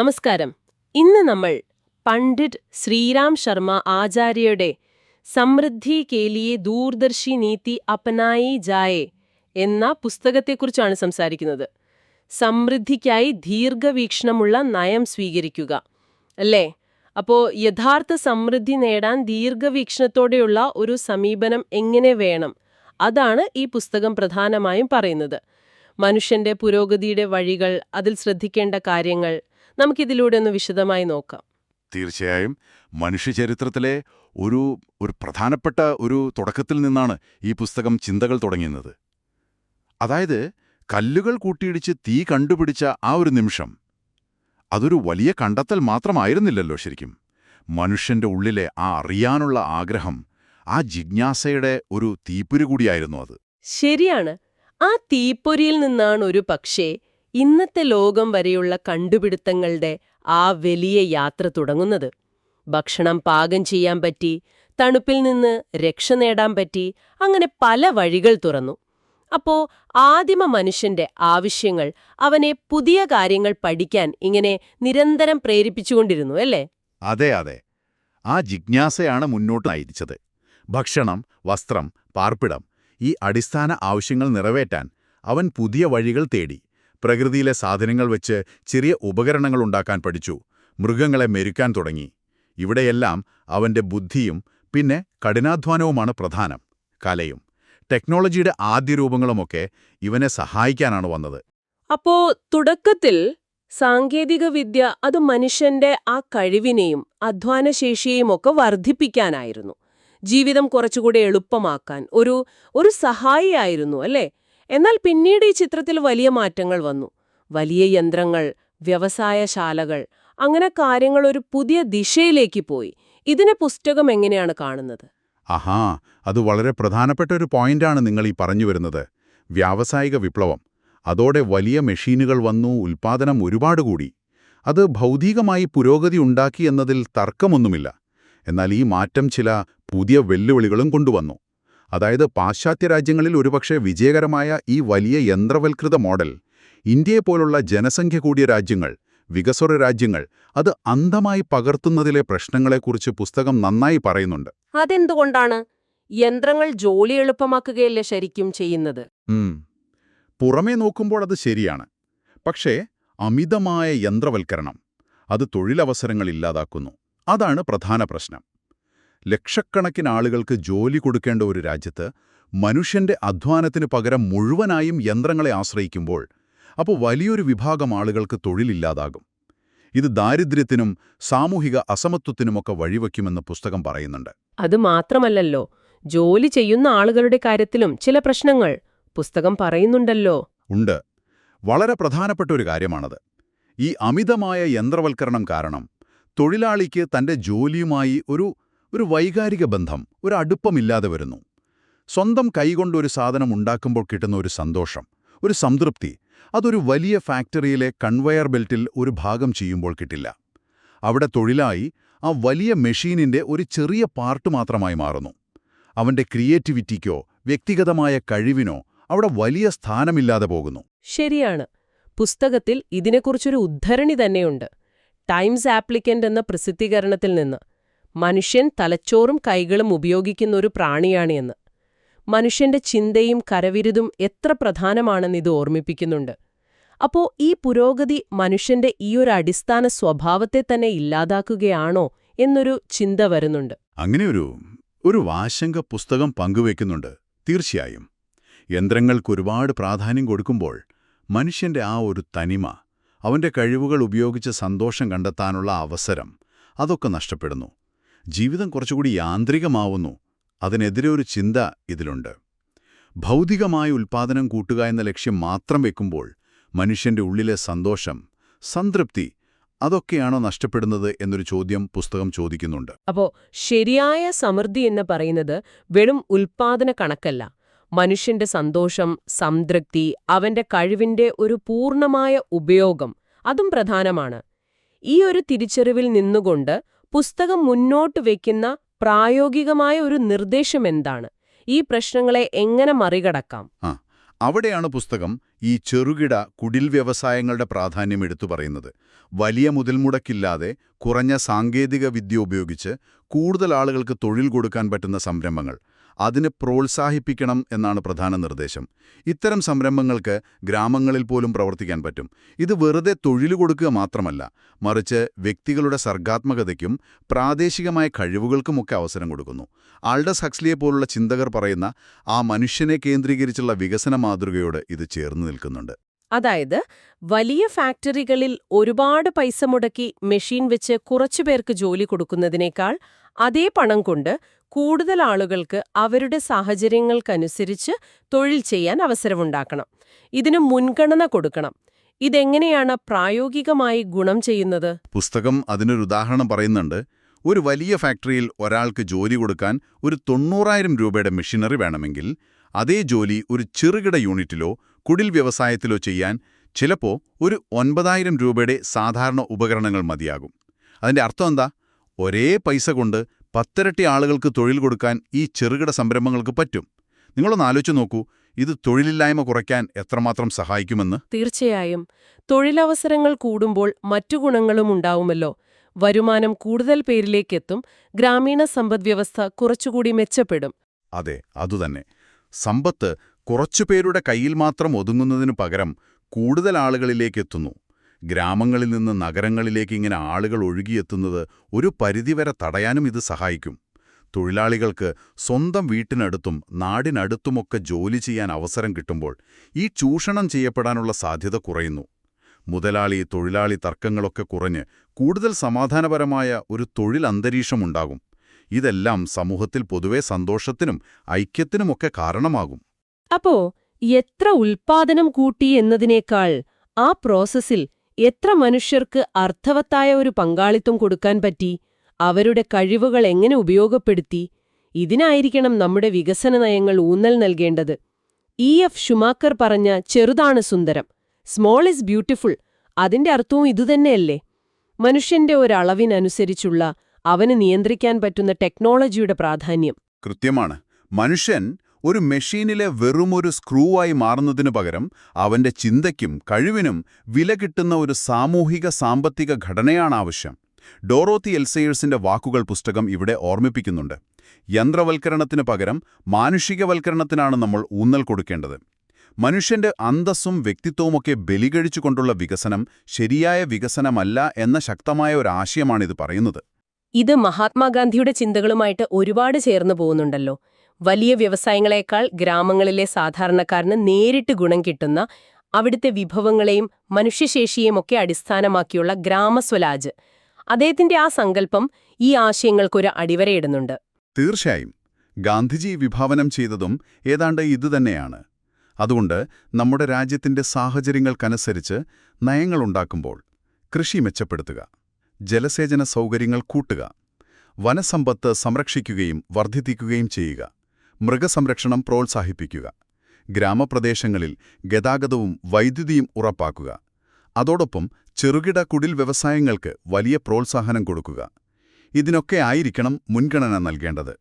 നമസ്കാരം. ഇന്ന് നമ്മൾ പണ്ഡിറ്റ് ശ്രീരാം ശർമ്മ ആചാര്യയുടെ സമൃദ്ധി കേലിയെ ദൂർദർശി നീതി അപനായി ജായെ എന്ന പുസ്തകത്തെക്കുറിച്ചാണ് സംസാരിക്കുന്നത്. സമൃദ്ധിക്കായി ദീർഘവീക്ഷണമുള്ള നയം സ്വീകരിക്കുക. അല്ലേ? അപ്പോൾ യഥാർത്ഥ സമൃദ്ധി നേടാൻ ദീർഘവീക്ഷണത്തോടെയുള്ള ഒരു സമീപനം എങ്ങനെ വേണം? അതാണ് ഈ പുസ്തകം പ്രധാനമായും പറയുന്നത്. മനുഷ്യന്റെ പുരോഗതിയുടെ വഴികൾ അതിൽ ശ്രദ്ധിക്കേണ്ട കാര്യങ്ങൾ നമുക്കിതിലൂടെ ഒന്ന് വിശദമായി നോക്കാം. തീർച്ചയായും മനുഷ്യചരിത്രത്തിലെ ഒരു ഒരു പ്രധാനപ്പെട്ട ഒരു തുടക്കത്തിൽ നിന്നാണ് ഈ പുസ്തകം ചിന്തകൾ തുടങ്ങുന്നത് അതായത് കല്ലുകൾ കൂട്ടിയിടിച്ച് തീ കണ്ടുപിടിച്ച ആ ഒരു നിമിഷം അതൊരു വലിയ കണ്ടെത്തൽ മാത്രമായിരുന്നില്ലല്ലോ ശരിക്കും. മനുഷ്യന്റെ ഉള്ളിലെ ആ അറിയാനുള്ള ആഗ്രഹം ആ ജിജ്ഞാസയുടെ ഒരു തീപ്പൊരി കൂടിയായിരുന്നു അത്. ശരിയാണ്. ആ തീപ്പൊരിയിൽ നിന്നാണ് ഒരു പക്ഷേ ഇന്നത്തെ ലോകം വരെയുള്ള കണ്ടുപിടുത്തങ്ങളുടെ ആ വലിയ യാത്ര തുടങ്ങുന്നത്. ഭക്ഷണം പാകം ചെയ്യാൻ പറ്റി തണുപ്പിൽ നിന്ന് രക്ഷ നേടാൻ പറ്റി അങ്ങനെ പല വഴികൾ തുറന്നു. അപ്പോ ആദിമ മനുഷ്യന്റെ ആവശ്യങ്ങൾ അവനെ പുതിയ കാര്യങ്ങൾ പഠിക്കാൻ ഇങ്ങനെ നിരന്തരം പ്രേരിപ്പിച്ചുകൊണ്ടിരുന്നു അല്ലേ? അതെ അതെ. ആ ജിജ്ഞാസയാണ് മുന്നോട്ട് നയിച്ചത്. ഭക്ഷണം വസ്ത്രം പാർപ്പിടം ഈ അടിസ്ഥാന ആവശ്യങ്ങൾ നിറവേറ്റാൻ അവൻ പുതിയ വഴികൾ തേടി. പ്രകൃതിയിലെ സാധനങ്ങൾ വെച്ച് ചെറിയ ഉപകരണങ്ങൾ ഉണ്ടാക്കാൻ പഠിച്ചു. മൃഗങ്ങളെ മെരുക്കാൻ തുടങ്ങി. ഇവിടെയെല്ലാം അവന്റെ ബുദ്ധിയും പിന്നെ കഠിനാധ്വാനവുമാണ് പ്രധാനം. കലയും ടെക്നോളജിയുടെ ആദ്യ രൂപങ്ങളുമൊക്കെ ഇവനെ സഹായിക്കാനാണ് വന്നത്. അപ്പോ തുടക്കത്തിൽ സാങ്കേതിക വിദ്യ അത് മനുഷ്യന്റെ ആ കഴിവിനെയും അധ്വാനശേഷിയെയും ഒക്കെ വർദ്ധിപ്പിക്കാനായിരുന്നു. ജീവിതം കുറച്ചുകൂടെ എളുപ്പമാക്കാൻ ഒരു ഒരു സഹായിയായിരുന്നു അല്ലേ? എന്നാൽ പിന്നീട് ഈ ചിത്രത്തിൽ വലിയ മാറ്റങ്ങൾ വന്നു. വലിയ യന്ത്രങ്ങൾ വ്യവസായശാലകൾ അങ്ങനെ കാര്യങ്ങൾ ഒരു പുതിയ ദിശയിലേക്ക് പോയി. ഇതിനെ പുസ്തകം എങ്ങനെയാണ് കാണുന്നത്? ആഹാ അത് വളരെ പ്രധാനപ്പെട്ട ഒരു പോയിന്റാണ് നിങ്ങൾ ഈ പറഞ്ഞു വരുന്നത്. വ്യാവസായിക വിപ്ലവം. അതോടെ വലിയ മെഷീനുകൾ വന്നു ഉൽപ്പാദനം ഒരുപാട് കൂടി. അത് ഭൗതികമായി പുരോഗതി ഉണ്ടാക്കി എന്നതിൽ തർക്കമൊന്നുമില്ല. എന്നാൽ ഈ മാറ്റം ചില പുതിയ വെല്ലുവിളികളും കൊണ്ടുവന്നു. അതായത് പാശ്ചാത്യ രാജ്യങ്ങളിൽ ഒരുപക്ഷെ വിജയകരമായ ഈ വലിയ യന്ത്രവൽകൃത മോഡൽ ഇന്ത്യയെപ്പോലുള്ള ജനസംഖ്യ കൂടിയ രാജ്യങ്ങൾ വികസ്വര രാജ്യങ്ങൾ അത് അന്ധമായി പകർത്തുന്നതിലെ പ്രശ്നങ്ങളെക്കുറിച്ച് പുസ്തകം നന്നായി പറയുന്നുണ്ട്. അതെന്തുകൊണ്ടാണ്? യന്ത്രങ്ങൾ ജോലി എളുപ്പമാക്കുകയല്ലേ ശരിക്കും ചെയ്യുന്നത്? പുറമേ നോക്കുമ്പോൾ അത് ശരിയാണ്. പക്ഷേ അമിതമായ യന്ത്രവൽക്കരണം അത് തൊഴിലവസരങ്ങൾ ഇല്ലാതാക്കുന്നു അതാണ് പ്രധാന പ്രശ്നം. ലക്ഷക്കണക്കിന് ആളുകൾക്ക് ജോലി കൊടുക്കേണ്ട ഒരു രാജ്യത്ത് മനുഷ്യന്റെ അധ്വാനത്തിന് പകരം മുഴുവനായും യന്ത്രങ്ങളെ ആശ്രയിക്കുമ്പോൾ അപ്പോൾ വലിയൊരു വിഭാഗം ആളുകൾക്ക് തൊഴിലില്ലാതാകും. ഇത് ദാരിദ്ര്യത്തിനും സാമൂഹിക അസമത്വത്തിനുമൊക്കെ വഴിവെക്കുമെന്ന് പുസ്തകം പറയുന്നുണ്ട്. അത് മാത്രമല്ലല്ലോ ജോലി ചെയ്യുന്ന ആളുകളുടെ കാര്യത്തിലും ചില പ്രശ്നങ്ങൾ പുസ്തകം പറയുന്നുണ്ടല്ലോ. ഉണ്ട്. വളരെ പ്രധാനപ്പെട്ട ഒരു കാര്യമാണത്. ഈ അമിതമായ യന്ത്രവൽക്കരണം കാരണം തൊഴിലാളിക്ക് തന്റെ ജോലിയുമായി ഒരു ഒരു വൈകാരിക ബന്ധം ഒരു അടുപ്പമില്ലാതെ വരുന്നു. സ്വന്തം കൈകൊണ്ട് ഒരു സാധനം ഉണ്ടാക്കുമ്പോൾ കിട്ടുന്ന ഒരു സന്തോഷം ഒരു സംതൃപ്തി അതൊരു വലിയ ഫാക്ടറിയിലെ കൺവെയർ ബെൽറ്റിൽ ഒരു ഭാഗം ചെയ്യുമ്പോൾ കിട്ടില്ല. അവിടെ തൊഴിലായി ആ വലിയ മെഷീനിന്റെ ഒരു ചെറിയ പാർട്ട് മാത്രമായി മാറുന്നു. അവന്റെ ക്രിയേറ്റിവിറ്റിക്കോ വ്യക്തിഗതമായ കഴിവിനോ അവിടെ വലിയ സ്ഥാനമില്ലാതെ പോകുന്നു. ശരിയാണ്. പുസ്തകത്തിൽ ഇതിനെക്കുറിച്ചൊരു ഉദ്ധരണി തന്നെയുണ്ട്. ടൈംസ് ആപ്ലിക്കന്റ് എന്ന പ്രസിദ്ധീകരണത്തിൽ നിന്ന് മനുഷ്യൻ തലച്ചോറും കൈകളും ഉപയോഗിക്കുന്ന ഒരു പ്രാണിയാണ് എന്ന്. മനുഷ്യന്റെ ചിന്തയും കരവിരുതും എത്ര പ്രധാനമാണെന്ന് ഇത് ഓർമ്മിപ്പിക്കുന്നുണ്ട്. അപ്പോ ഈ പുരോഗതി മനുഷ്യന്റെ ഈ ഒരു അടിസ്ഥാന സ്വഭാവത്തെ തന്നെ ഇല്ലാതാക്കുകയാണോ എന്നൊരു ചിന്ത വരുന്നുണ്ട്. അങ്ങനെയൊരു ഒരു വാശങ്ക പുസ്തകം പങ്കുവെക്കുന്നുണ്ട് തീർച്ചയായും. യന്ത്രങ്ങൾക്ക് ഒരുപാട് പ്രാധാന്യം കൊടുക്കുമ്പോൾ മനുഷ്യന്റെ ആ ഒരു തനിമ അവന്റെ കഴിവുകൾ ഉപയോഗിച്ച് സന്തോഷം കണ്ടെത്താനുള്ള അവസരം അതൊക്കെ നഷ്ടപ്പെടുന്നു. ജീവിതം കുറച്ചുകൂടി യാന്ത്രികമാവുന്നു. അതിനെതിരെ ഒരു ചിന്ത ഇതിലുണ്ട്. ഭൗതികമായ ഉൽപ്പാദനം കൂട്ടുക എന്ന ലക്ഷ്യം മാത്രം വെക്കുമ്പോൾ മനുഷ്യന്റെ ഉള്ളിലെ സന്തോഷം സംതൃപ്തി അതൊക്കെയാണോ നഷ്ടപ്പെടുന്നത് എന്നൊരു ചോദ്യം പുസ്തകം ചോദിക്കുന്നുണ്ട്. അപ്പോ ശരിയായ സമൃദ്ധി എന്ന് പറയുന്നത് വെറും ഉൽപാദന കണക്കല്ല. മനുഷ്യന്റെ സന്തോഷം സംതൃപ്തി അവന്റെ കഴിവിന്റെ ഒരു പൂർണമായ ഉപയോഗം അതും പ്രധാനമാണ്. ഈ ഒരു തിരിച്ചറിവിൽ നിന്നുകൊണ്ട് പുസ്തകം മുന്നോട്ട് വയ്ക്കുന്ന പ്രായോഗികമായ ഒരു നിർദ്ദേശം എന്താണ്? ഈ പ്രശ്നങ്ങളെ എങ്ങനെ മറികടക്കാം? അവിടെയാണ് പുസ്തകം ഈ ചെറുകിട കുടിൽ വ്യവസായങ്ങളുടെ പ്രാധാന്യം എടുത്തു പറയുന്നത്. വലിയ മുതൽമുടക്കില്ലാതെ കുറഞ്ഞ സാങ്കേതിക വിദ്യ ഉപയോഗിച്ച് കൂടുതൽ ആളുകൾക്ക് തൊഴിൽ കൊടുക്കാൻ പറ്റുന്ന സംരംഭങ്ങൾ. അതിന് പ്രോത്സാഹിപ്പിക്കണം എന്നാണ് പ്രധാന നിർദ്ദേശം. ഇത്തരം സംരംഭങ്ങൾക്ക് ഗ്രാമങ്ങളിൽ പോലും പ്രവർത്തിക്കാൻ പറ്റും. ഇത് വെറുതെ തൊഴിൽ കൊടുക്കുക മാത്രമല്ല മറിച്ച് വ്യക്തികളുടെ സർഗാത്മകതയ്ക്കും പ്രാദേശികമായ കഴിവുകൾക്കുമൊക്കെ അവസരം കൊടുക്കുന്നു. ആൾഡസ് ഹക്സ്ലിയെ പോലുള്ള ചിന്തകർ പറയുന്ന ആ മനുഷ്യനെ കേന്ദ്രീകരിച്ചുള്ള വികസന മാതൃകയോട് ഇത് ചേർന്ന് നിൽക്കുന്നുണ്ട്. അതായത് വലിയ ഫാക്ടറികളിൽ ഒരുപാട് പൈസ മുടക്കി മെഷീൻ വെച്ച് കുറച്ചുപേർക്ക് ജോലി കൊടുക്കുന്നതിനേക്കാൾ അതേ പണം കൊണ്ട് കൂടുതൽ ആളുകൾക്ക് അവരുടെ സാഹചര്യങ്ങൾക്കനുസരിച്ച് തൊഴിൽ ചെയ്യാൻ അവസരമുണ്ടാക്കണം. ഇതിന് മുൻഗണന കൊടുക്കണം. ഇതെങ്ങനെയാണ് പ്രായോഗികമായി ഗുണം ചെയ്യുന്നത്? പുസ്തകം അതിനൊരു ഉദാഹരണം പറയുന്നുണ്ട്. ഒരു വലിയ ഫാക്ടറിയിൽ ഒരാൾക്ക് ജോലി കൊടുക്കാൻ ഒരു തൊണ്ണൂറായിരം രൂപയുടെ മെഷീനറി വേണമെങ്കിൽ അതേ ജോലി ഒരു ചെറുകിട യൂണിറ്റിലോ കുടിൽ വ്യവസായത്തിലോ ചെയ്യാൻ ചിലപ്പോൾ ഒരു ഒൻപതായിരം രൂപയുടെ സാധാരണ ഉപകരണങ്ങൾ മതിയാകും. അതിന്റെ അർത്ഥം എന്താ? ഒരേ പൈസ കൊണ്ട് പത്തിരട്ടി ആളുകൾക്ക് തൊഴിൽ കൊടുക്കാൻ ഈ ചെറുകിട സംരംഭങ്ങൾക്ക് പറ്റും. നിങ്ങളൊന്ന് ആലോചിച്ച് നോക്കൂ ഇത് തൊഴിലില്ലായ്മ കുറയ്ക്കാൻ എത്രമാത്രം സഹായിക്കുമെന്ന്. തീർച്ചയായും. തൊഴിലവസരങ്ങൾ കൂടുമ്പോൾ മറ്റു ഗുണങ്ങളും ഉണ്ടാവുമല്ലോ. വരുമാനം കൂടുതൽ പേരിലേക്കെത്തും ഗ്രാമീണ സമ്പദ്വ്യവസ്ഥ കുറച്ചുകൂടി മെച്ചപ്പെടും. അതെ അതുതന്നെ. സമ്പത്ത് കുറച്ചുപേരുടെ കയ്യിൽ മാത്രം ഒതുങ്ങുന്നതിനു പകരം കൂടുതൽ ആളുകളിലേക്ക് എത്തുന്നു ഗ്രാമങ്ങളിൽ നിന്ന് നഗരങ്ങളിലേക്ക് ഇങ്ങനെ ആളുകൾ ഒഴുകിയെത്തുന്നത് ഒരു പരിധിവരെ തടയാനും ഇത് സഹായിക്കും. തൊഴിലാളികൾക്ക് സ്വന്തം വീട്ടിനടുത്തും നാടിനടുത്തുമൊക്കെ ജോലി ചെയ്യാൻ അവസരം കിട്ടുമ്പോൾ ഈ ചൂഷണം ചെയ്യപ്പെടാനുള്ള സാധ്യത കുറയുന്നു. മുതലാളി തൊഴിലാളി തർക്കങ്ങളൊക്കെ കുറഞ്ഞ് കൂടുതൽ സമാധാനപരമായ ഒരു തൊഴിൽ അന്തരീക്ഷമുണ്ടാകും ഇതെല്ലാം സമൂഹത്തിൽ പൊതുവെ സന്തോഷത്തിനും ഐക്യത്തിനുമൊക്കെ കാരണമാകും. അപ്പോ എത്ര ഉൽപാദനം കൂട്ടി എന്നതിനേക്കാൾ ആ പ്രോസസ്സിൽ എത്ര മനുഷ്യർക്ക് അർത്ഥവത്തായ ഒരു പങ്കാളിത്തം കൊടുക്കാൻ പറ്റി അവരുടെ കഴിവുകൾ എങ്ങനെ ഉപയോഗപ്പെടുത്തി ഇതിനായിരിക്കണം നമ്മുടെ വികസന നയങ്ങൾ ഊന്നൽ നൽകേണ്ടത്. ഇ. എഫ്. ഷുമാക്കർ പറഞ്ഞ ചെറുതാണ് സുന്ദരം സ്മോൾ ഇസ് ബ്യൂട്ടിഫുൾ അതിന്റെ അർത്ഥവും ഇതുതന്നെയല്ലേ മനുഷ്യന്റെ ഒരളവിനനുസരിച്ചുള്ള അവന് നിയന്ത്രിക്കാൻ പറ്റുന്ന ടെക്നോളജിയുടെ പ്രാധാന്യം. കൃത്യമാണ്. മനുഷ്യൻ ഒരു മെഷീനിലെ വെറുമൊരു സ്ക്രൂവായി മാറുന്നതിനു പകരം അവന്റെ ചിന്തയ്ക്കും കഴിവിനും വില കിട്ടുന്ന ഒരു സാമൂഹിക സാമ്പത്തിക ഘടനയാണ് ആവശ്യം. ഡോറോത്തി എൽസയേഴ്സിന്റെ വാക്കുകൾ പുസ്തകം ഇവിടെ ഓർമ്മിപ്പിക്കുന്നുണ്ട്. യന്ത്രവൽക്കരണത്തിനു പകരം മാനുഷികവൽക്കരണത്തിനാണ് നമ്മൾ ഊന്നൽ കൊടുക്കേണ്ടത്. മനുഷ്യന്റെ അന്തസ്സും വ്യക്തിത്വവുമൊക്കെ ബലികഴിച്ചുകൊണ്ടുള്ള വികസനം ശരിയായ വികസനമല്ല എന്ന ശക്തമായ ഒരു ആശയമാണിത് പറയുന്നത്. ഇത് മഹാത്മാഗാന്ധിയുടെ ചിന്തകളുമായിട്ട് ഒരുപാട് ചേർന്നു പോകുന്നുണ്ടല്ലോ. വലിയ വ്യവസായങ്ങളെക്കാൾ ഗ്രാമങ്ങളിലെ സാധാരണക്കാരന് നേരിട്ട് ഗുണം കിട്ടുന്ന അവിടുത്തെ വിഭവങ്ങളെയും മനുഷ്യശേഷിയെയും ഒക്കെ അടിസ്ഥാനമാക്കിയുള്ള ഗ്രാമസ്വലാജ്. അദ്ദേഹത്തിന്റെ ആ സങ്കല്പം ഈ ആശയങ്ങൾക്കൊരു അടിവരയിടുന്നുണ്ട്. തീർച്ചയായും. ഗാന്ധിജി വിഭാവനം ചെയ്തതും ഏതാണ്ട് ഇതുതന്നെയാണ് അതുകൊണ്ട് നമ്മുടെ രാജ്യത്തിന്റെ സാഹചര്യങ്ങൾക്കനുസരിച്ച് നയങ്ങളുണ്ടാക്കുമ്പോൾ കൃഷി മെച്ചപ്പെടുത്തുക ജലസേചന സൗകര്യങ്ങൾ കൂട്ടുക വനസമ്പത്ത് സംരക്ഷിക്കുകയും വർദ്ധിപ്പിക്കുകയും ചെയ്യുക. മൃഗസംരക്ഷണം പ്രോത്സാഹിപ്പിക്കുക. ഗ്രാമപ്രദേശങ്ങളിൽ ഗതാഗതവും വൈദ്യുതിയും ഉറപ്പാക്കുക. അതോടൊപ്പം ചെറുകിട കുടിൽ വ്യവസായങ്ങൾക്ക് വലിയ പ്രോത്സാഹനം കൊടുക്കുക. ഇതിനൊക്കെ ആയിരിക്കണം മുൻഗണന നൽകേണ്ടത്.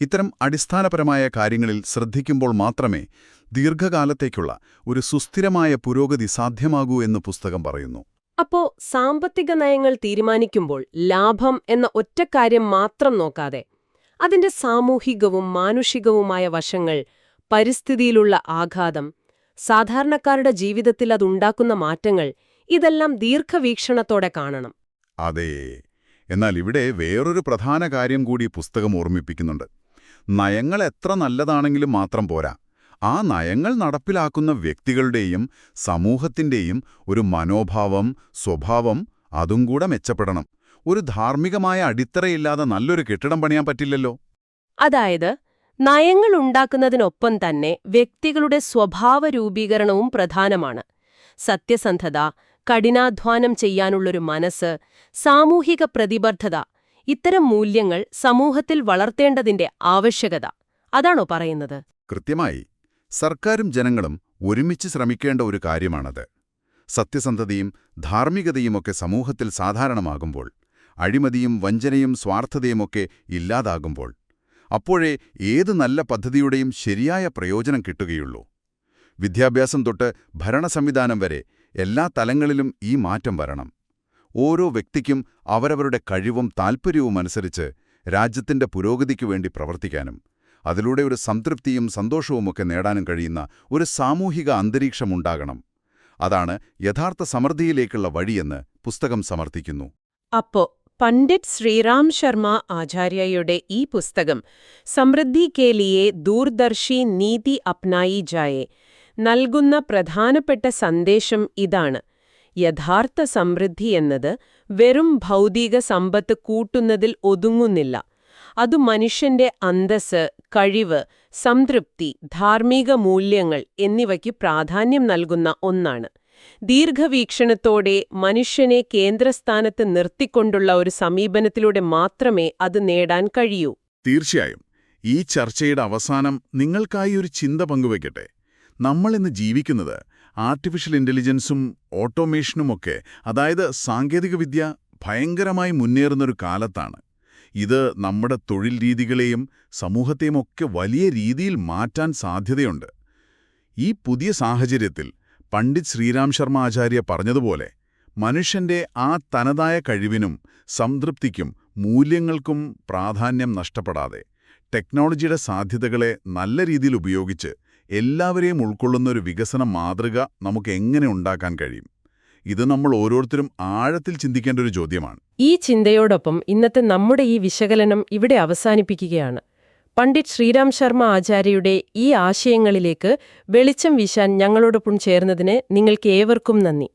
ഇത്തരം അടിസ്ഥാനപരമായ കാര്യങ്ങളിൽ ശ്രദ്ധിക്കുമ്പോൾ മാത്രമേ ദീർഘകാലത്തേക്കുള്ള ഒരു സുസ്ഥിരമായ പുരോഗതി സാധ്യമാകൂ എന്ന് പുസ്തകം പറയുന്നു. അപ്പോ സാമ്പത്തിക നയങ്ങൾ തീരുമാനിക്കുമ്പോൾ ലാഭം എന്ന ഒറ്റക്കാര്യം മാത്രം നോക്കാതെ അതിന്റെ സാമൂഹികവും മാനുഷികവുമായ വശങ്ങൾ പരിസ്ഥിതിയിലുള്ള ആഘാതം സാധാരണക്കാരുടെ ജീവിതത്തിൽ അതുണ്ടാക്കുന്ന മാറ്റങ്ങൾ ഇതെല്ലാം ദീർഘവീക്ഷണത്തോടെ കാണണം. അതെ. എന്നാൽ ഇവിടെ വേറൊരു പ്രധാന കാര്യം കൂടി പുസ്തകം ഓർമ്മിപ്പിക്കുന്നുണ്ട്. നയങ്ങൾ എത്ര നല്ലതാണെങ്കിലും മാത്രം പോരാ. ആ നയങ്ങൾ നടപ്പിലാക്കുന്ന വ്യക്തികളുടെയും സമൂഹത്തിന്റെയും ഒരു മനോഭാവം സ്വഭാവം അതും കൂടെ മെച്ചപ്പെടണം. ഒരു ധാർമ്മികമായ അടിത്തറയില്ലാതെ നല്ലൊരു കെട്ടിടം പണിയാൻ പറ്റില്ലല്ലോ. അതായത് നയങ്ങൾ ഉണ്ടാക്കുന്നതിനൊപ്പം തന്നെ വ്യക്തികളുടെ സ്വഭാവ രൂപീകരണവും പ്രധാനമാണ്. സത്യസന്ധത കഠിനാധ്വാനം ചെയ്യാനുള്ളൊരു മനസ്സ് സാമൂഹിക പ്രതിബദ്ധത ഇത്തരം മൂല്യങ്ങൾ സമൂഹത്തിൽ വളർത്തേണ്ടതിന്റെ ആവശ്യകത. അതാണോ പറയുന്നത്? കൃത്യമായി സർക്കാരും ജനങ്ങളും ഒരുമിച്ച് ശ്രമിക്കേണ്ട ഒരു കാര്യമാണത്. സത്യസന്ധതയും ധാർമ്മികതയുമൊക്കെ സമൂഹത്തിൽ സാധാരണമാകുമ്പോൾ അഴിമതിയും വഞ്ചനയും സ്വാർത്ഥതയുമൊക്കെ ഇല്ലാതാകുമ്പോൾ അപ്പോഴേ ഏത് നല്ല പദ്ധതിയുടെയും ശരിയായ പ്രയോജനം കിട്ടുകയുള്ളൂ. വിദ്യാഭ്യാസം തൊട്ട് ഭരണ സംവിധാനം വരെ എല്ലാ തലങ്ങളിലും ഈ മാറ്റം വരണം. ഓരോ വ്യക്തിക്കും അവരവരുടെ കഴിവും താൽപ്പര്യവും അനുസരിച്ച് രാജ്യത്തിന്റെ പുരോഗതിക്കു വേണ്ടി പ്രവർത്തിക്കാനും അതിലൂടെ ഒരു സംതൃപ്തിയും സന്തോഷവുമൊക്കെ നേടാനും കഴിയുന്ന ഒരു സാമൂഹിക അന്തരീക്ഷമുണ്ടാകണം അതാണ് യഥാർത്ഥ സമൃദ്ധിയിലേക്കുള്ള വഴിയെന്ന് പുസ്തകം സമർത്ഥിക്കുന്നു. അപ്പോ പണ്ഡിറ്റ് ശ്രീറാം ശർമ്മ ആചാര്യയുടെ ഈ പുസ്തകം സമൃദ്ധി കേലിയെ ദൂർദർശി നീതി അപ്നായി ജായെ നൽകുന്ന പ്രധാനപ്പെട്ട സന്ദേശം ഇതാണ്. യഥാർത്ഥ സമൃദ്ധി എന്നത് വെറും ഭൗതിക സമ്പത്ത് കൂട്ടുന്നതിൽ ഒതുങ്ങുന്നില്ല. അത് മനുഷ്യന്റെ അന്തസ് കഴിവ് സംതൃപ്തി ധാർമ്മിക മൂല്യങ്ങൾ എന്നിവയ്ക്ക് പ്രാധാന്യം നൽകുന്ന ഒന്നാണ്. ദീർഘവീക്ഷണത്തോടെ മനുഷ്യനെ കേന്ദ്രസ്ഥാനത്ത് നിർത്തിക്കൊണ്ടുള്ള ഒരു സമീപനത്തിലൂടെ മാത്രമേ അത് നേടാൻ കഴിയൂ. തീർച്ചയായും. ഈ ചർച്ചയുടെ അവസാനം നിങ്ങൾക്കായി ഒരു ചിന്ത പങ്കുവയ്ക്കട്ടെ. നമ്മളിന്ന് ജീവിക്കുന്നത് ആർട്ടിഫിഷ്യൽ ഇന്റലിജൻസും ഓട്ടോമേഷനുമൊക്കെ അതായത് സാങ്കേതികവിദ്യ ഭയങ്കരമായി മുന്നേറുന്നൊരു കാലത്താണ്. ഇത് നമ്മുടെ തൊഴിൽ രീതികളെയും സമൂഹത്തെയുമൊക്കെ വലിയ രീതിയിൽ മാറ്റാൻ സാധ്യതയുണ്ട്. ഈ പുതിയ സാഹചര്യത്തിൽ പണ്ഡിറ്റ് ശ്രീരാം ശർമ്മ ആചാര്യ പറഞ്ഞതുപോലെ മനുഷ്യന്റെ ആ തനതായ കഴിവിനും സംതൃപ്തിക്കും മൂല്യങ്ങൾക്കും പ്രാധാന്യം നഷ്ടപ്പെടാതെ ടെക്നോളജിയുടെ സാധ്യതകളെ നല്ല രീതിയിൽ ഉപയോഗിച്ച് എല്ലാവരെയും ഉൾക്കൊള്ളുന്ന ഒരു വികസന മാതൃക നമുക്ക് എങ്ങനെ ഉണ്ടാക്കാൻ കഴിയും? ഇത് നമ്മൾ ഓരോരുത്തരും ആഴത്തിൽ ചിന്തിക്കേണ്ട ഒരു ചോദ്യമാണ്. ഈ ചിന്തയോടൊപ്പം ഇന്നത്തെ നമ്മുടെ ഈ വിശകലനം ഇവിടെ അവസാനിപ്പിക്കുകയാണ്. പണ്ഡിറ്റ് ശ്രീരാം ശർമ്മ ആചാര്യയുടെ ഈ ആശയങ്ങളിലേക്ക് വെളിച്ചം വീശാൻ ഞങ്ങളോടൊപ്പം ചേർന്നതിന് നിങ്ങൾക്ക് ഏവർക്കും നന്ദി.